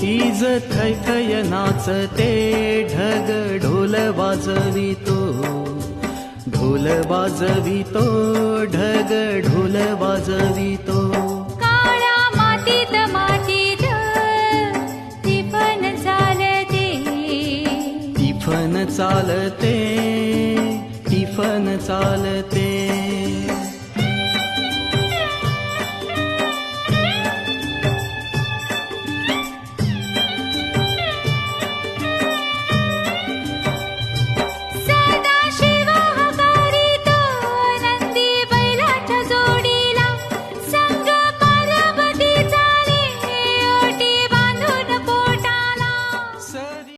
वीज थै थय नाचते ढग ढोल वाजवितो. ढोल वाजवितो ढग ढोल वाजवितो. काळ्या मातीत मातीत चालते. टिफन चालते टिफन चालते.